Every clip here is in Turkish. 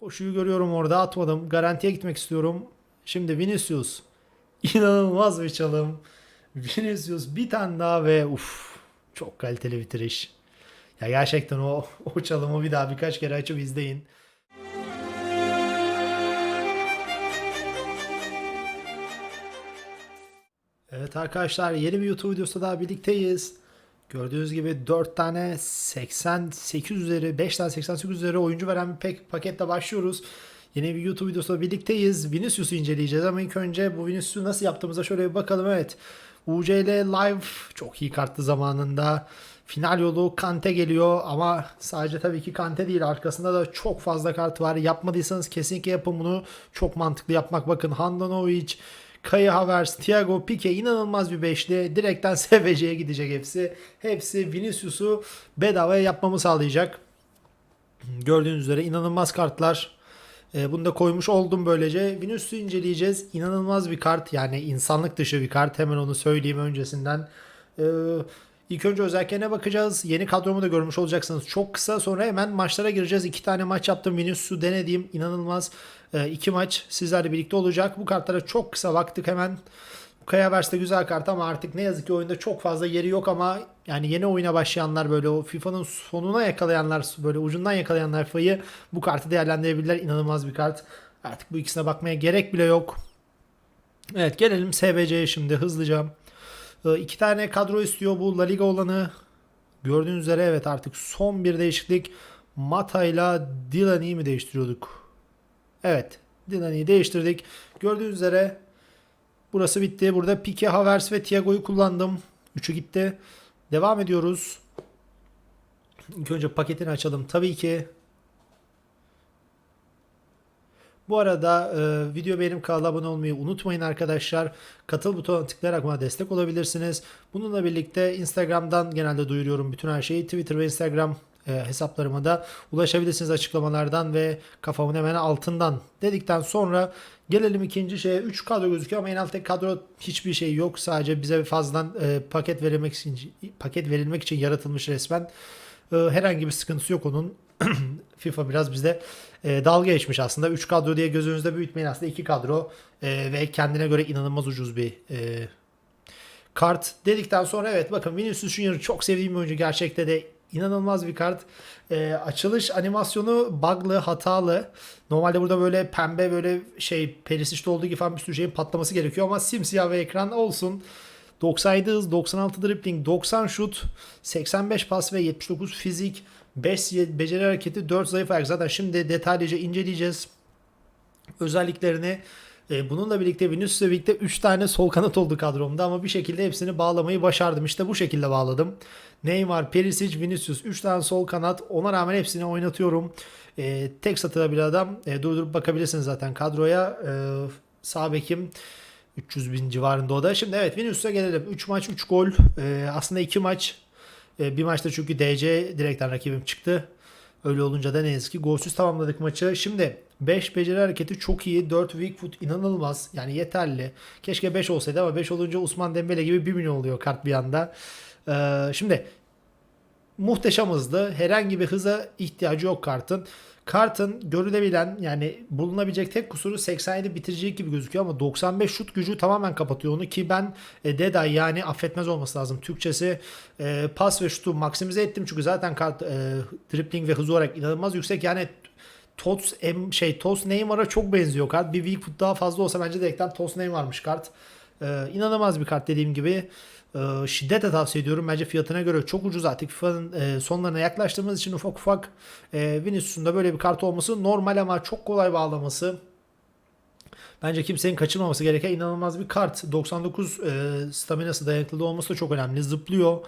Koşuyu görüyorum orada atmadım. Garantiye gitmek istiyorum. Şimdi Vinicius. İnanılmaz bir çalım. Vinicius bir tane daha ve uf çok kaliteli bitiriş. Ya gerçekten o, o çalımı bir daha birkaç kere açıp izleyin. Evet arkadaşlar yeni bir YouTube videosu daha birlikteyiz. Gördüğünüz gibi 4 tane 88 üzeri 5 tane 88 üzeri oyuncu veren bir paketle başlıyoruz. Yeni bir YouTube videosuyla birlikteyiz. Vinicius'u inceleyeceğiz ama ilk önce bu Vinicius'u nasıl yaptığımıza şöyle bir bakalım. Evet. UCL Live çok iyi karttı zamanında. Final yolu Kante geliyor ama sadece tabii ki Kante değil arkasında da çok fazla kart var. Yapmadıysanız kesinlikle yapın bunu. Çok mantıklı yapmak. Bakın Handanovic, Kai Havertz, Thiago Pique inanılmaz bir beşli. Direkten SVC'ye gidecek hepsi. Hepsi Vinicius'u bedavaya yapmamı sağlayacak. Gördüğünüz üzere inanılmaz kartlar. E, bunu da koymuş oldum böylece. Vinicius'u inceleyeceğiz. İnanılmaz bir kart. Yani insanlık dışı bir kart. Hemen onu söyleyeyim öncesinden. E, ilk önce özelliklerine bakacağız. Yeni kadromu da görmüş olacaksınız. Çok kısa sonra hemen maçlara gireceğiz. İki tane maç yaptım. Vinicius'u denediğim inanılmaz e, iki maç sizlerle birlikte olacak. Bu kartlara çok kısa baktık hemen. Kaya de güzel kart ama artık ne yazık ki oyunda çok fazla yeri yok ama yani yeni oyuna başlayanlar böyle o FIFA'nın sonuna yakalayanlar böyle ucundan yakalayanlar FIFA'yı bu kartı değerlendirebilirler. İnanılmaz bir kart. Artık bu ikisine bakmaya gerek bile yok. Evet gelelim SBC'ye şimdi hızlıca. Ee, iki tane kadro istiyor bu La Liga olanı. Gördüğünüz üzere evet artık son bir değişiklik. Mata ile Delaney'i mi değiştiriyorduk? Evet Delaney'i değiştirdik. Gördüğünüz üzere Burası bitti. Burada Pique, Havertz ve Thiago'yu kullandım. Üçü gitti. Devam ediyoruz. İlk önce paketini açalım. Tabii ki. Bu arada e, video beğenip kanala abone olmayı unutmayın arkadaşlar. Katıl butonuna tıklayarak bana destek olabilirsiniz. Bununla birlikte Instagram'dan genelde duyuruyorum bütün her şeyi. Twitter ve Instagram e, hesaplarıma da ulaşabilirsiniz açıklamalardan ve kafamın hemen altından dedikten sonra gelelim ikinci şeye 3 kadro gözüküyor ama en alttaki kadro hiçbir şey yok sadece bize fazladan e, paket verilmek için paket verilmek için yaratılmış resmen E, herhangi bir sıkıntısı yok onun FIFA biraz bizde e, dalga geçmiş aslında 3 kadro diye gözünüzde büyütmeyin aslında 2 kadro e, ve kendine göre inanılmaz ucuz bir e, kart dedikten sonra evet bakın Vinicius Junior çok sevdiğim bir oyuncu gerçekte de inanılmaz bir kart. Ee, açılış animasyonu bug'lı, hatalı. Normalde burada böyle pembe böyle şey Perisic'te olduğu gibi falan bir sürü şeyin patlaması gerekiyor ama simsiyah ve ekran olsun. 97 hız, 96 dribbling, 90 şut, 85 pas ve 79 fizik, 5 beceri hareketi, 4 zayıf ayak. Zaten şimdi detaylıca inceleyeceğiz özelliklerini. E, bununla birlikte Vinicius'la birlikte 3 tane sol kanat oldu kadromda ama bir şekilde hepsini bağlamayı başardım. İşte bu şekilde bağladım. Neymar, Perisic, Vinicius 3 tane sol kanat. Ona rağmen hepsini oynatıyorum. E, tek satıda bir adam. E, durdurup bakabilirsiniz zaten kadroya. E, sağ bekim 300 bin civarında o da. Şimdi evet Vinicius'a gelelim. 3 maç 3 gol. Aslında 2 maç. E, bir maçta çünkü DC direkten rakibim çıktı. Öyle olunca da ne yazık ki golsüz tamamladık maçı. Şimdi 5 beceri hareketi çok iyi. 4 weak foot inanılmaz. Yani yeterli. Keşke 5 olsaydı ama 5 olunca Usman Dembele gibi 1 milyon oluyor kart bir anda. Ee, şimdi muhteşem hızlı. Herhangi bir hıza ihtiyacı yok kartın. Kartın görülebilen yani bulunabilecek tek kusuru 87 bitiricilik gibi gözüküyor ama 95 şut gücü tamamen kapatıyor onu ki ben e, Deday yani affetmez olması lazım. Türkçesi e, pas ve şutu maksimize ettim çünkü zaten kart e, dribbling ve hız olarak inanılmaz yüksek. Yani Tots şey Tos Neymar'a çok benziyor kart. Bir weak foot daha fazla olsa bence direkten Tos Neymar'mış kart. Ee, inanılmaz bir kart dediğim gibi. Ee, şiddetle tavsiye ediyorum. Bence fiyatına göre çok ucuz artık. FIFA'nın e, sonlarına yaklaştığımız için ufak ufak e, Vinicius'un da böyle bir kart olması normal ama çok kolay bağlaması. Bence kimsenin kaçırmaması gereken inanılmaz bir kart. 99 e, staminası dayanıklılığı olması da çok önemli. Zıplıyor.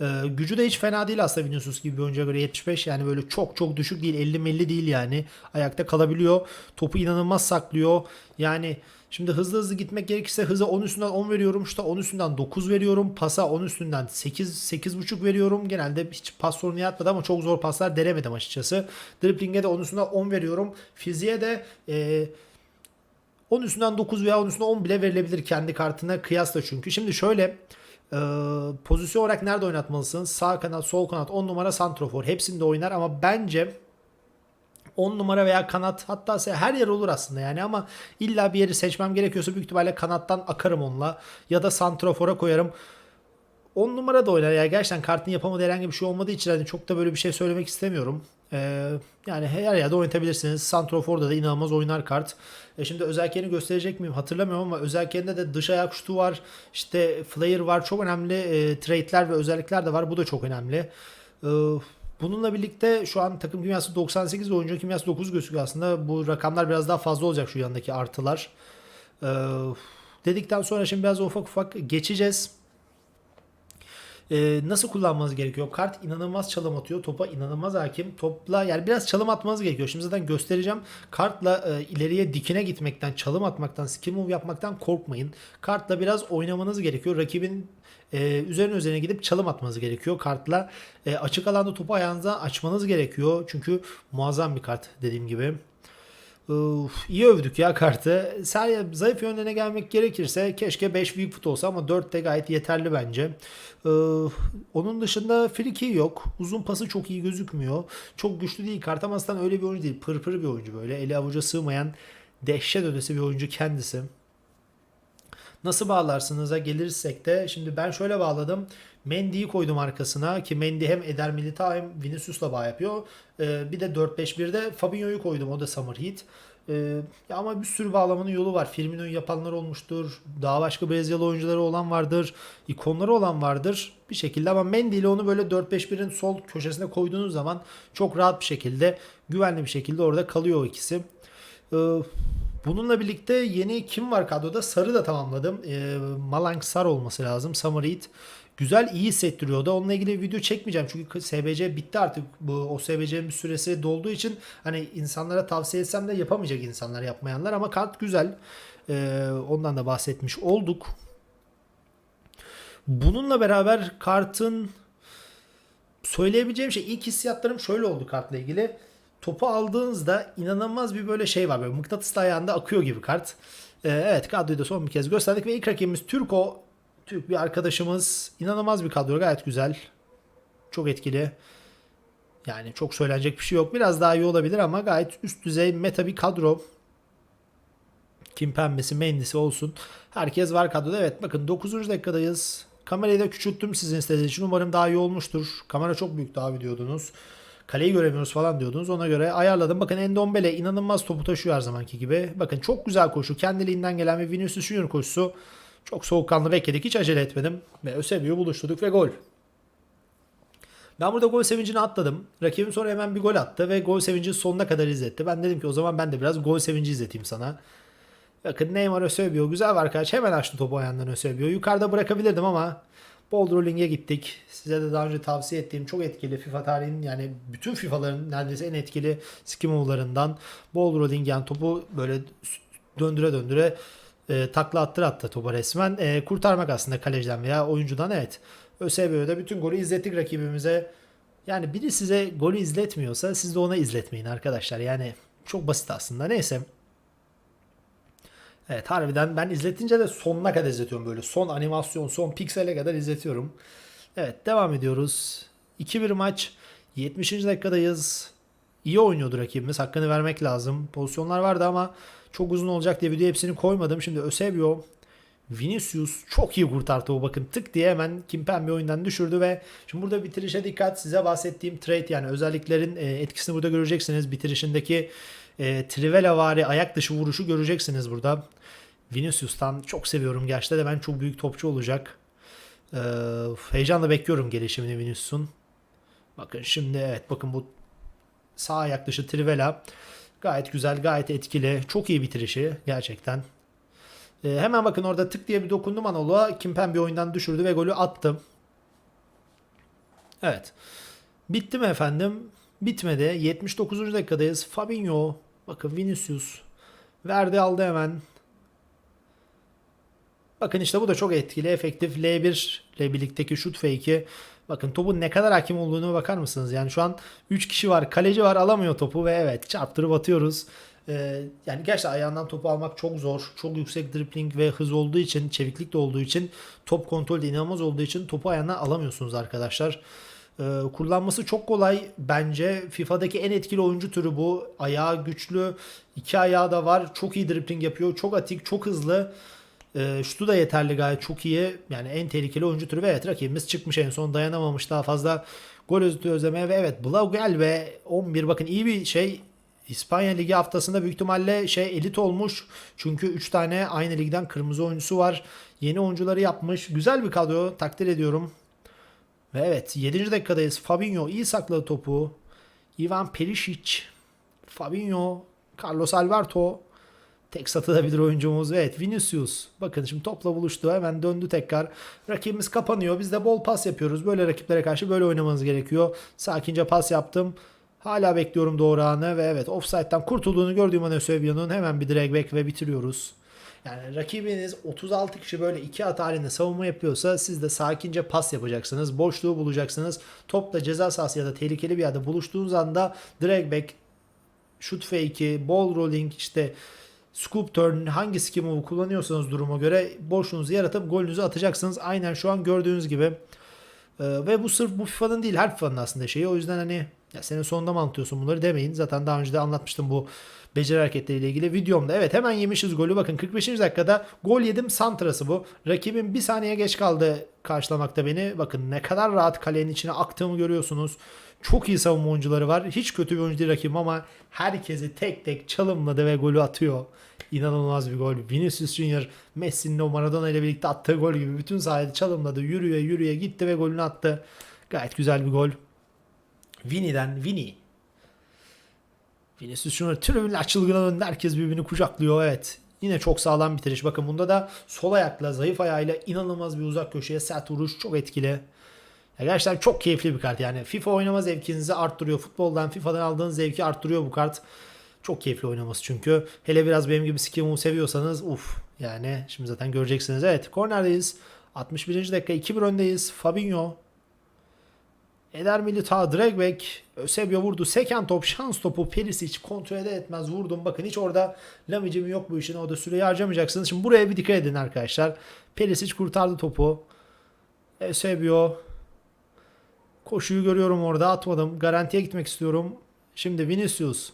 Ee, gücü de hiç fena değil aslında Vinicius gibi bir oyuncuya göre. 75 yani böyle çok çok düşük değil. 50 50 değil yani. Ayakta kalabiliyor. Topu inanılmaz saklıyor. Yani şimdi hızlı hızlı gitmek gerekirse hıza 10 üstünden 10 veriyorum. Şuta 10 üstünden 9 veriyorum. Pasa 10 üstünden 8 8.5 veriyorum. Genelde hiç pas sorunu yaratmadı ama çok zor paslar denemedim açıkçası. Dribbling'e de 10 üstünden 10 veriyorum. Fiziğe de e, 10 üstünden 9 veya 10 üstünden 10 bile verilebilir kendi kartına kıyasla çünkü. Şimdi şöyle e, pozisyon olarak nerede oynatmalısın? Sağ kanat, sol kanat, 10 numara santrofor. Hepsinde oynar ama bence 10 numara veya kanat hatta her yer olur aslında yani ama illa bir yeri seçmem gerekiyorsa büyük ihtimalle kanattan akarım onunla ya da santrofora koyarım. 10 numara da oynar ya gerçekten kartın yapamadığı herhangi bir şey olmadığı için hani çok da böyle bir şey söylemek istemiyorum. Ee, yani her yerde oynatabilirsiniz. Santrofor'da da inanılmaz oynar kart. E şimdi özelliklerini gösterecek miyim hatırlamıyorum ama özelliklerinde de dış ayak şutu var. İşte flare var. Çok önemli e, traitler ve özellikler de var. Bu da çok önemli. Ee, bununla birlikte şu an takım kimyası 98 ve oyuncu kimyası 9 gözüküyor aslında. Bu rakamlar biraz daha fazla olacak şu yanındaki artılar. Ee, dedikten sonra şimdi biraz ufak ufak geçeceğiz. Ee, nasıl kullanmanız gerekiyor? Kart inanılmaz çalım atıyor. Topa inanılmaz hakim. Topla yani biraz çalım atmanız gerekiyor. Şimdi zaten göstereceğim. Kartla e, ileriye dikine gitmekten, çalım atmaktan, skill move yapmaktan korkmayın. Kartla biraz oynamanız gerekiyor. Rakibin e, üzerine üzerine gidip çalım atmanız gerekiyor kartla. E, açık alanda topu ayağınıza açmanız gerekiyor. Çünkü muazzam bir kart dediğim gibi. Uf, iyi övdük ya kartı. Sadece zayıf yönlerine gelmek gerekirse keşke 5 büyük fut olsa ama 4 de gayet yeterli bence. Ee, onun dışında friki yok. Uzun pası çok iyi gözükmüyor. Çok güçlü değil. Kart ama öyle bir oyuncu değil. Pırpır bir oyuncu böyle. Eli avuca sığmayan dehşet ötesi bir oyuncu kendisi. Nasıl bağlarsınız'a gelirsek de şimdi ben şöyle bağladım. Mendy'yi koydum arkasına ki Mendy hem Eder Militao hem Vinicius'la bağ yapıyor. Ee, bir de 4-5-1'de Fabinho'yu koydum o da Summer Heat. Ee, ama bir sürü bağlamanın yolu var. Firmino'yu yapanlar olmuştur. Daha başka Brezilyalı oyuncuları olan vardır. ikonları olan vardır bir şekilde ama Mendy ile onu böyle 4-5-1'in sol köşesine koyduğunuz zaman çok rahat bir şekilde güvenli bir şekilde orada kalıyor ikisi. Ee, Bununla birlikte yeni kim var kadroda? Sarı da tamamladım. E, Malang Sar olması lazım. Summer Heat. Güzel iyi hissettiriyordu. Onunla ilgili bir video çekmeyeceğim. Çünkü SBC bitti artık. Bu, o SBC'nin süresi dolduğu için hani insanlara tavsiye etsem de yapamayacak insanlar yapmayanlar. Ama kart güzel. E, ondan da bahsetmiş olduk. Bununla beraber kartın söyleyebileceğim şey ilk hissiyatlarım şöyle oldu kartla ilgili. Topu aldığınızda inanılmaz bir böyle şey var. Böyle mıknatıslı ayağında akıyor gibi kart. Ee, evet kadroyu da son bir kez gösterdik ve ilk rakibimiz Türko. Türk bir arkadaşımız. İnanılmaz bir kadro gayet güzel. Çok etkili. Yani çok söylenecek bir şey yok. Biraz daha iyi olabilir ama gayet üst düzey meta bir kadro. Kim pembesi, mendisi olsun. Herkes var kadroda. Evet bakın 9. dakikadayız. Kamerayı da küçülttüm sizin istediğiniz için. Umarım daha iyi olmuştur. Kamera çok büyük daha diyordunuz. Kaleyi göremiyoruz falan diyordunuz. Ona göre ayarladım. Bakın Endombele inanılmaz topu taşıyor her zamanki gibi. Bakın çok güzel koşu. Kendiliğinden gelen bir Vinicius Junior koşusu. Çok soğukkanlı bekledik. Hiç acele etmedim. Ve Eusebio'yu buluşturduk ve gol. Ben burada gol sevincini atladım. Rakibim sonra hemen bir gol attı ve gol sevincini sonuna kadar izletti. Ben dedim ki o zaman ben de biraz gol sevinci izleteyim sana. Bakın Neymar Eusebio güzel var arkadaş. Hemen açtı topu ayağından Eusebio. Yukarıda bırakabilirdim ama Bold Rolling'e gittik. Size de daha önce tavsiye ettiğim çok etkili FIFA tarihinin yani bütün FIFA'ların neredeyse en etkili skimolarından Bold Rolling yani topu böyle döndüre döndüre e, takla attır attı topa resmen. E, kurtarmak aslında kaleciden veya oyuncudan evet. ÖSB'de bütün golü izlettik rakibimize. Yani biri size golü izletmiyorsa siz de ona izletmeyin arkadaşlar. Yani çok basit aslında. Neyse. Evet harbiden ben izletince de sonuna kadar izletiyorum böyle. Son animasyon, son piksele kadar izletiyorum. Evet devam ediyoruz. 2-1 maç. 70. dakikadayız. İyi oynuyordu rakibimiz. Hakkını vermek lazım. Pozisyonlar vardı ama çok uzun olacak diye video hepsini koymadım. Şimdi Eusebio Vinicius çok iyi kurtardı o bakın tık diye hemen Kimpembe oyundan düşürdü ve şimdi burada bitirişe dikkat size bahsettiğim trade yani özelliklerin e, etkisini burada göreceksiniz. Bitirişindeki e, Trivela vari ayak dışı vuruşu göreceksiniz burada. Vinicius'tan çok seviyorum gerçekten de ben çok büyük topçu olacak. E, heyecanla bekliyorum gelişimini Vinicius'un. Bakın şimdi evet bakın bu sağ ayak dışı Trivela gayet güzel gayet etkili çok iyi bitirişi gerçekten. E, hemen bakın orada tık diye bir dokundum Anadolu'a. Kimpem bir oyundan düşürdü ve golü attım. Evet. Bitti mi efendim? Bitmedi. 79. dakikadayız. Fabinho. Bakın Vinicius. Verdi aldı hemen. Bakın işte bu da çok etkili, efektif. L1 ile birlikteki şut fake'i. Bakın topun ne kadar hakim olduğunu bakar mısınız? Yani şu an 3 kişi var. Kaleci var alamıyor topu ve evet çarptırıp atıyoruz. Ee, yani gerçekten ayağından topu almak çok zor. Çok yüksek dribbling ve hız olduğu için, çeviklik de olduğu için, top kontrolü de inanılmaz olduğu için topu ayağından alamıyorsunuz arkadaşlar. Ee, kullanması çok kolay bence. FIFA'daki en etkili oyuncu türü bu. Ayağı güçlü. iki ayağı da var. Çok iyi dribbling yapıyor. Çok atik, çok hızlı. Ee, şutu da yeterli gayet çok iyi. Yani en tehlikeli oyuncu türü ve evet rakibimiz çıkmış en son dayanamamış daha fazla gol özlemeye ve evet Blaugel ve 11 bakın iyi bir şey İspanya Ligi haftasında büyük ihtimalle şey elit olmuş. Çünkü 3 tane aynı ligden kırmızı oyuncusu var. Yeni oyuncuları yapmış. Güzel bir kadro. Takdir ediyorum. Ve evet 7. dakikadayız. Fabinho iyi sakladı topu. Ivan Perisic. Fabinho. Carlos Alberto. Tek satılabilir oyuncumuz. Evet Vinicius. Bakın şimdi topla buluştu. Hemen döndü tekrar. Rakibimiz kapanıyor. Biz de bol pas yapıyoruz. Böyle rakiplere karşı böyle oynamanız gerekiyor. Sakince pas yaptım. Hala bekliyorum doğru anı ve evet offside'den kurtulduğunu gördüğüm an Eusebio'nun hemen bir drag back ve bitiriyoruz. Yani rakibiniz 36 kişi böyle iki at halinde savunma yapıyorsa siz de sakince pas yapacaksınız. Boşluğu bulacaksınız. Topla ceza sahası ya da tehlikeli bir yerde buluştuğunuz anda drag back, shoot fake'i, ball rolling işte scoop turn hangi skill move kullanıyorsanız duruma göre boşluğunuzu yaratıp golünüzü atacaksınız. Aynen şu an gördüğünüz gibi. Ee, ve bu sırf bu FIFA'nın değil her FIFA'nın aslında şeyi. O yüzden hani ya senin sonunda mı anlatıyorsun bunları demeyin. Zaten daha önce de anlatmıştım bu beceri hareketleriyle ilgili videomda. Evet hemen yemişiz golü. Bakın 45. dakikada gol yedim santrası bu. Rakibim bir saniye geç kaldı karşılamakta beni. Bakın ne kadar rahat kalenin içine aktığımı görüyorsunuz. Çok iyi savunma oyuncuları var. Hiç kötü bir oyuncu değil rakibim ama herkesi tek tek çalımladı ve golü atıyor. İnanılmaz bir gol. Vinicius Junior Messi'nin o Maradona ile birlikte attığı gol gibi bütün sahayı çalımladı. Yürüye yürüye gitti ve golünü attı. Gayet güzel bir gol. Vini'den Vini. Vinicius Junior tribünler çılgına döndü. Herkes birbirini kucaklıyor. Evet. Yine çok sağlam bitiriş. Bakın bunda da sol ayakla, zayıf ayağıyla inanılmaz bir uzak köşeye sert vuruş. Çok etkili. Ya gerçekten çok keyifli bir kart. Yani FIFA oynama zevkinizi arttırıyor. Futboldan, FIFA'dan aldığınız zevki arttırıyor bu kart. Çok keyifli oynaması çünkü. Hele biraz benim gibi move seviyorsanız uf yani şimdi zaten göreceksiniz. Evet kornerdeyiz. 61. dakika 2-1 öndeyiz. Fabinho Eder Militao drag back. Eusebio vurdu. Seken top. Şans topu. Perisic kontrol ede etmez. Vurdum. Bakın hiç orada lamicimi yok bu işin. Orada süreyi harcamayacaksınız. Şimdi buraya bir dikkat edin arkadaşlar. Perisic kurtardı topu. Eusebio. Koşuyu görüyorum orada. Atmadım. Garantiye gitmek istiyorum. Şimdi Vinicius.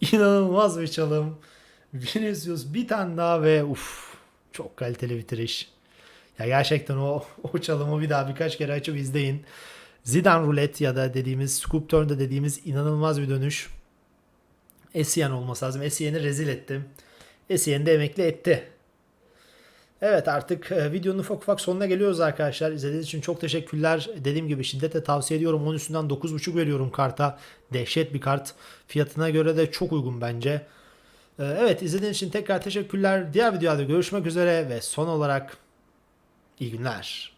İnanılmaz bir çalım. Vinicius bir tane daha ve uf çok kaliteli bitiriş. Ya gerçekten o o çalımı bir daha birkaç kere açıp izleyin. Zidane rulet ya da dediğimiz scoop turn'da dediğimiz inanılmaz bir dönüş. Essien olması lazım. Essien'i rezil ettim. Essien de emekli etti. Evet artık e, videonun ufak ufak sonuna geliyoruz arkadaşlar. İzlediğiniz için çok teşekkürler. Dediğim gibi şiddetle tavsiye ediyorum. Onun üstünden 9.5 veriyorum karta. Dehşet bir kart. Fiyatına göre de çok uygun bence. E, Evet izlediğiniz için tekrar teşekkürler. Diğer videoda görüşmek üzere ve son olarak iyi günler.